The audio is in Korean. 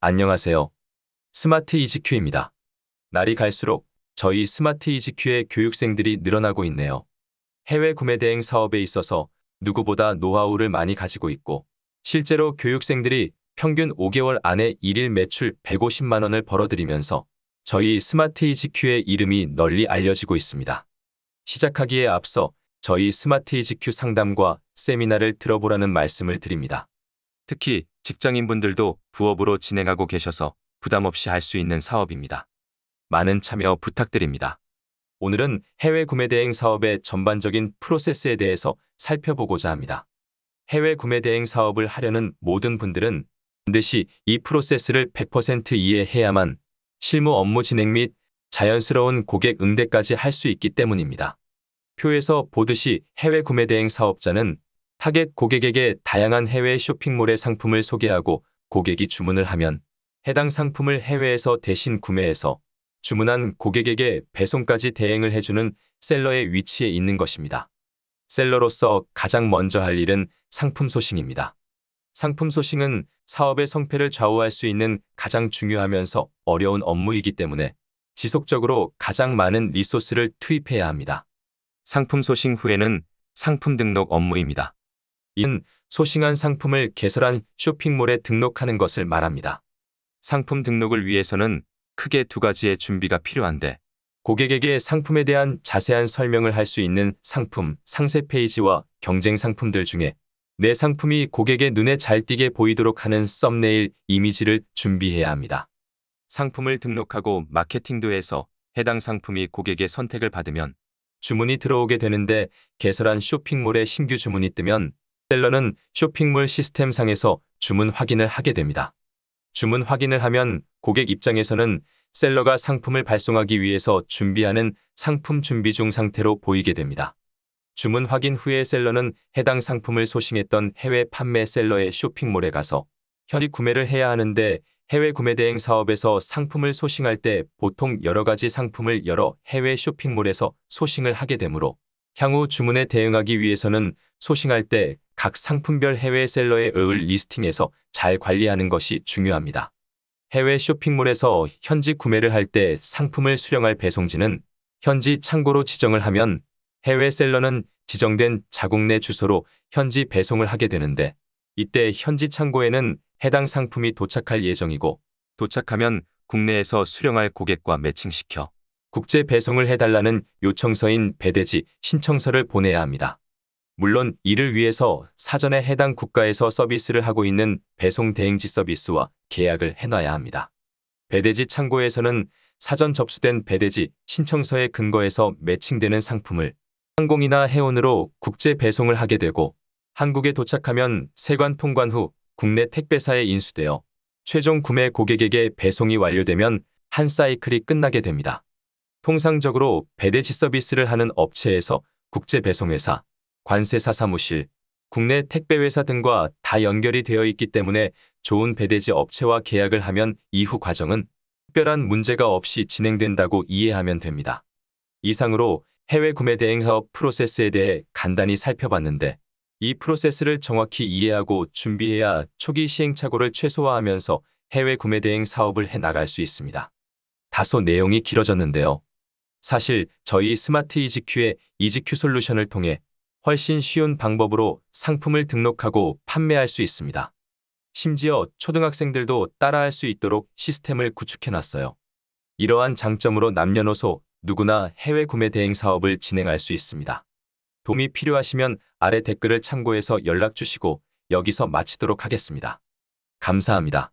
안녕하세요. 스마트 이지큐입니다. 날이 갈수록 저희 스마트 이지큐의 교육생들이 늘어나고 있네요. 해외 구매 대행 사업에 있어서 누구보다 노하우를 많이 가지고 있고 실제로 교육생들이 평균 5개월 안에 일일 매출 150만 원을 벌어들이면서 저희 스마트 이지큐의 이름이 널리 알려지고 있습니다. 시작하기에 앞서 저희 스마트 이지큐 상담과 세미나를 들어보라는 말씀을 드립니다. 특히 직장인분들도 부업으로 진행하고 계셔서 부담 없이 할 수 있는 사업입니다. 많은 참여 부탁드립니다. 오늘은 해외 구매 대행 사업의 전반적인 프로세스에 대해서 살펴보고자 합니다. 해외 구매 대행 사업을 하려는 모든 분들은 반드시 이 프로세스를 100% 이해해야만 실무 업무 진행 및 자연스러운 고객 응대까지 할 수 있기 때문입니다. 표에서 보듯이 해외 구매 대행 사업자는 타겟 고객에게 다양한 해외 쇼핑몰의 상품을 소개하고 고객이 주문을 하면 해당 상품을 해외에서 대신 구매해서 주문한 고객에게 배송까지 대행을 해주는 셀러의 위치에 있는 것입니다. 셀러로서 가장 먼저 할 일은 상품 소싱입니다. 상품 소싱은 사업의 성패를 좌우할 수 있는 가장 중요하면서 어려운 업무이기 때문에 지속적으로 가장 많은 리소스를 투입해야 합니다. 상품 소싱 후에는 상품 등록 업무입니다. 이는 소싱한 상품을 개설한 쇼핑몰에 등록하는 것을 말합니다. 상품 등록을 위해서는 크게 두 가지의 준비가 필요한데 고객에게 상품에 대한 자세한 설명을 할 수 있는 상품 상세 페이지와 경쟁 상품들 중에 내 상품이 고객의 눈에 잘 띄게 보이도록 하는 썸네일 이미지를 준비해야 합니다. 상품을 등록하고 마케팅도 해서 해당 상품이 고객의 선택을 받으면 주문이 들어오게 되는데 개설한 쇼핑몰에 신규 주문이 뜨면 셀러는 쇼핑몰 시스템 상에서 주문 확인을 하게 됩니다. 주문 확인을 하면 고객 입장에서는 셀러가 상품을 발송하기 위해서 준비하는 상품 준비 중 상태로 보이게 됩니다. 주문 확인 후에 셀러는 해당 상품을 소싱했던 해외 판매 셀러의 쇼핑몰에 가서 현지 구매를 해야 하는데 해외 구매 대행 사업에서 상품을 소싱할 때 보통 여러 가지 상품을 여러 해외 쇼핑몰에서 소싱을 하게 되므로 향후 주문에 대응하기 위해서는 소싱할 때 각 상품별 해외 셀러의 의을 리스팅해서 잘 관리하는 것이 중요합니다. 해외 쇼핑몰에서 현지 구매를 할 때 상품을 수령할 배송지는 현지 창고로 지정을 하면 해외 셀러는 지정된 자국 내 주소로 현지 배송을 하게 되는데 이때 현지 창고에는 해당 상품이 도착할 예정이고 도착하면 국내에서 수령할 고객과 매칭시켜 국제 배송을 해달라는 요청서인 배대지 신청서를 보내야 합니다. 물론 이를 위해서 사전에 해당 국가에서 서비스를 하고 있는 배송 대행지 서비스와 계약을 해놔야 합니다. 배대지 창고에서는 사전 접수된 배대지 신청서에 근거해서 매칭되는 상품을 항공이나 해운으로 국제 배송을 하게 되고 한국에 도착하면 세관 통관 후 국내 택배사에 인수되어 최종 구매 고객에게 배송이 완료되면 한 사이클이 끝나게 됩니다. 통상적으로 배대지 서비스를 하는 업체에서 국제 배송회사, 관세사 사무실, 국내 택배회사 등과 다 연결이 되어 있기 때문에 좋은 배대지 업체와 계약을 하면 이후 과정은 특별한 문제가 없이 진행된다고 이해하면 됩니다. 이상으로 해외 구매 대행 사업 프로세스에 대해 간단히 살펴봤는데 이 프로세스를 정확히 이해하고 준비해야 초기 시행착오를 최소화하면서 해외 구매 대행 사업을 해 나갈 수 있습니다. 다소 내용이 길어졌는데요. 사실 저희 스마트 이지큐의 이지큐 솔루션을 통해 훨씬 쉬운 방법으로 상품을 등록하고 판매할 수 있습니다. 심지어 초등학생들도 따라할 수 있도록 시스템을 구축해 놨어요. 이러한 장점으로 남녀노소 누구나 해외 구매 대행 사업을 진행할 수 있습니다. 도움이 필요하시면 아래 댓글을 참고해서 연락 주시고 여기서 마치도록 하겠습니다. 감사합니다.